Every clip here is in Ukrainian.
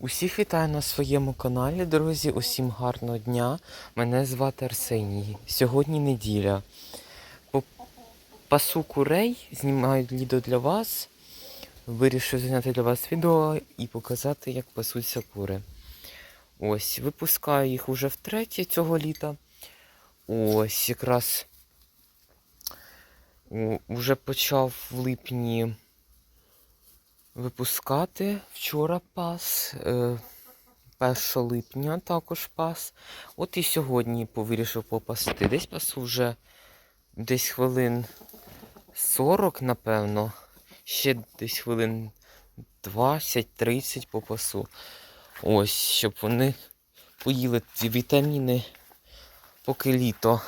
Усіх вітаю на своєму каналі, друзі. Усім гарного дня. Мене звати Арсеній. Сьогодні неділя. По пасу курей знімаю відео для вас. Вирішив зняти для вас відео і показати, як пасуться кури. Ось, випускаю їх уже втретє цього літа. Ось якраз о, вже почав в липні випускати. Вчора пас, е, 1 липня також пас. От і сьогодні вирішив попасти. Десь пасу вже десь хвилин 40, напевно. Ще десь хвилин 20-30 по пасу. Ось, щоб вони поїли ці вітаміни, поки літо.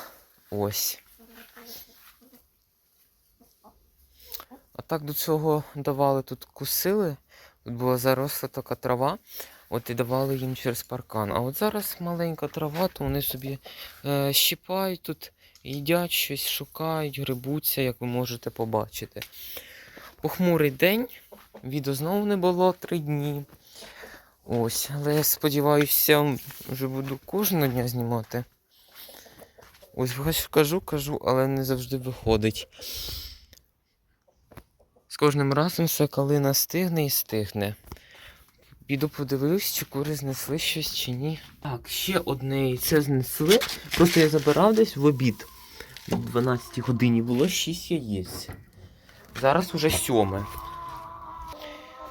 Ось. А так до цього давали тут кусили. Тут була заросла така трава. От і давали їм через паркан. А от зараз маленька трава, то вони собі е, щипають тут, їдять щось, шукають, грибуться, як ви можете побачити. Похмурий день. Відео знову не було три дні. Ось, але я сподіваюся, вже буду кожного дня знімати. Ось кажу, кажу, але не завжди виходить. Кожним разом все калина стигне і стигне. Піду подивлюсь, чи кури знесли щось чи ні. Так, ще одне яйце знесли. Просто я забирав десь в обід. О 12 годині було 6 яєць. Зараз уже сьоме.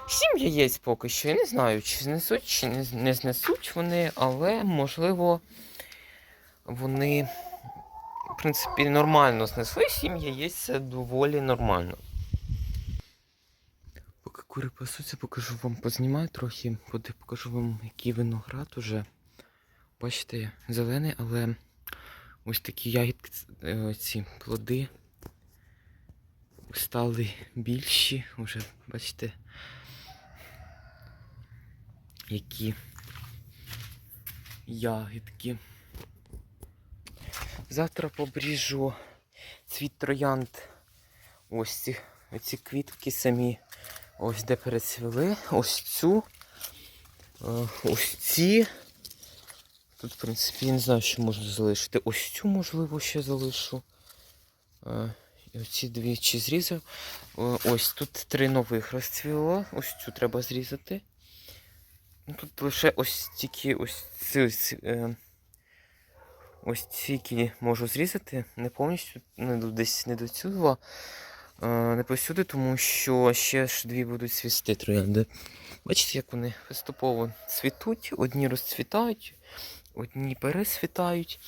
Сім яєць поки що. Я не знаю, чи знесуть, чи не, не знесуть вони, але можливо вони, в принципі, нормально знесли. Сім яєць це доволі нормально. Кури пасуться, покажу вам, познімаю трохи, покажу вам, який виноград уже. Бачите, зелений, але ось такі ягідки, е, ці плоди стали більші, уже, бачите, які ягідки. Завтра побріжу цвіт троянд. Ось ці, ці квітки самі. Ось де перецвіли. Ось цю. е, Ось ці. Тут, в принципі, я не знаю, що можна залишити. Ось цю, можливо, ще залишу. Е, І оці дві чи зрізав. Е, Ось тут три нових розцвіло. Ось цю треба зрізати. Ну, Тут лише ось тільки ось ці. ось, Ось ці можу зрізати. Не повністю, не десь не до. Е, Не повсюди, тому що ще ж дві будуть цвісти троянди. Бачите, як вони поступово цвітуть, одні розцвітають, одні пересвітають.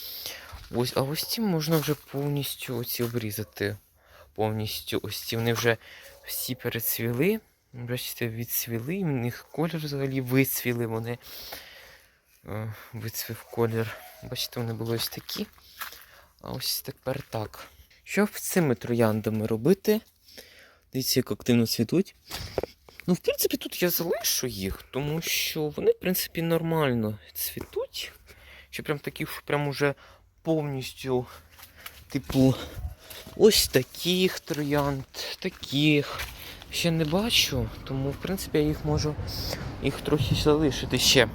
Ось, а ось ці можна вже повністю оці обрізати. Повністю ось ці вони вже всі перецвіли. Бачите, відцвіли, в них колір взагалі вицвіли вони. Вицвів колір. Бачите, вони були ось такі. А ось тепер так. Що з цими трояндами робити? Дивіться, як активно цвітуть. Ну, в принципі, тут я залишу їх, тому що вони, в принципі, нормально цвітуть. Що прям таких прям уже повністю, типу, ось таких троянд, таких. Ще не бачу, тому, в принципі, я їх можу їх трохи залишити ще.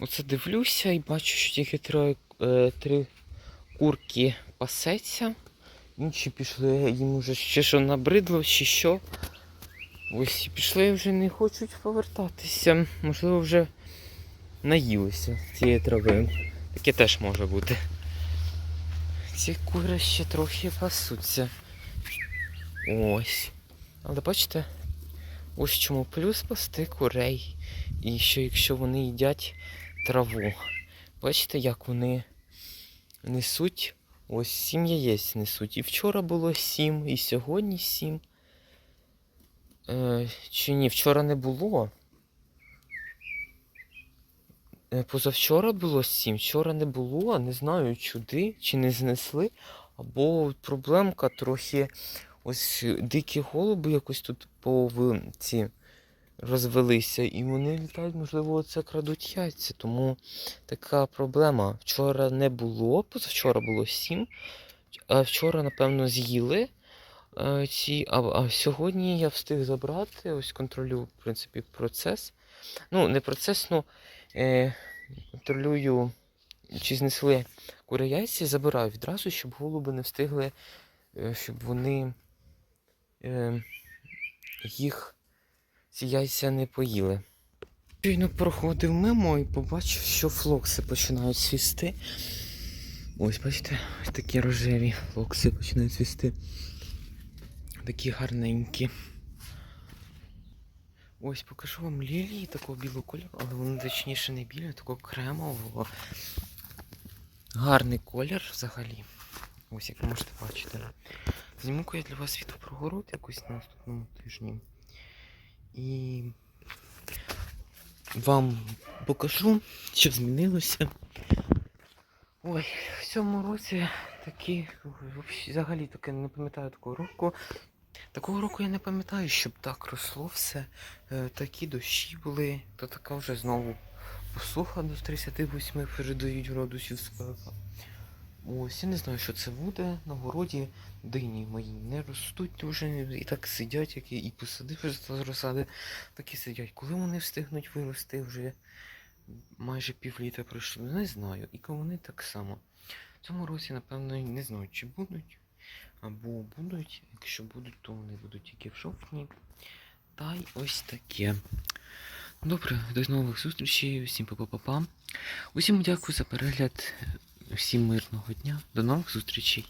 Оце дивлюся і бачу, що тільки три, е, три курки пасеться. Інші пішли, їм уже ще що набридло, чи що. Ось пішли вже не хочуть повертатися. Можливо, вже наїлися цієї трави. Таке теж може бути. Ці кури ще трохи пасуться. Ось. Але бачите, ось чому плюс пасти курей. І що якщо вони їдять траву. Бачите, як вони несуть Ось сім яєць несуть. І вчора було сім, і сьогодні сім. Е, чи ні, вчора не було. Е, позавчора було сім, вчора не було, не знаю чуди, чи не знесли. Або проблемка трохи. Ось дикі голуби якось тут по ці розвелися, і вони літають, можливо, це крадуть яйця. Тому така проблема. Вчора не було, позавчора було сім. А вчора, напевно, з'їли е, ці. А, а сьогодні я встиг забрати, ось контролюю, в принципі, процес. Ну, не процесну е, контролюю, чи знесли кури яйця, забираю відразу, щоб голуби не встигли, е, щоб вони е, їх ці яйця не поїли. Щойно проходив мимо і побачив, що флокси починають свісти. Ось, бачите, ось такі рожеві флокси починають свісти. Такі гарненькі. Ось покажу вам лілії такого білого кольору, але вони точніше не білі, а такого кремового. Гарний колір взагалі. Ось як ви можете бачити. Зніму-ка я для вас відео про город якось на наступному тижні. І вам покажу, що змінилося. Ой, в цьому році такі, взагалі таке не пам'ятаю такого року. Такого року я не пам'ятаю, щоб так росло все. Е, такі дощі були, то така вже знову посуха до 38 передають градусів спека. Ось, я не знаю, що це буде. На городі дині мої не ростуть вже і так сидять, які і посадив з розсади, так і сидять. Коли вони встигнуть вирости вже майже півліта пройшло, не знаю. І вони так само. В цьому році, напевно, не знаю, чи будуть. Або будуть, якщо будуть, то вони будуть тільки в жовтні. Та й ось таке. Добре, до нових зустрічей, всім па-па-па-па. Усім дякую за перегляд, всім мирного дня, до нових зустрічей.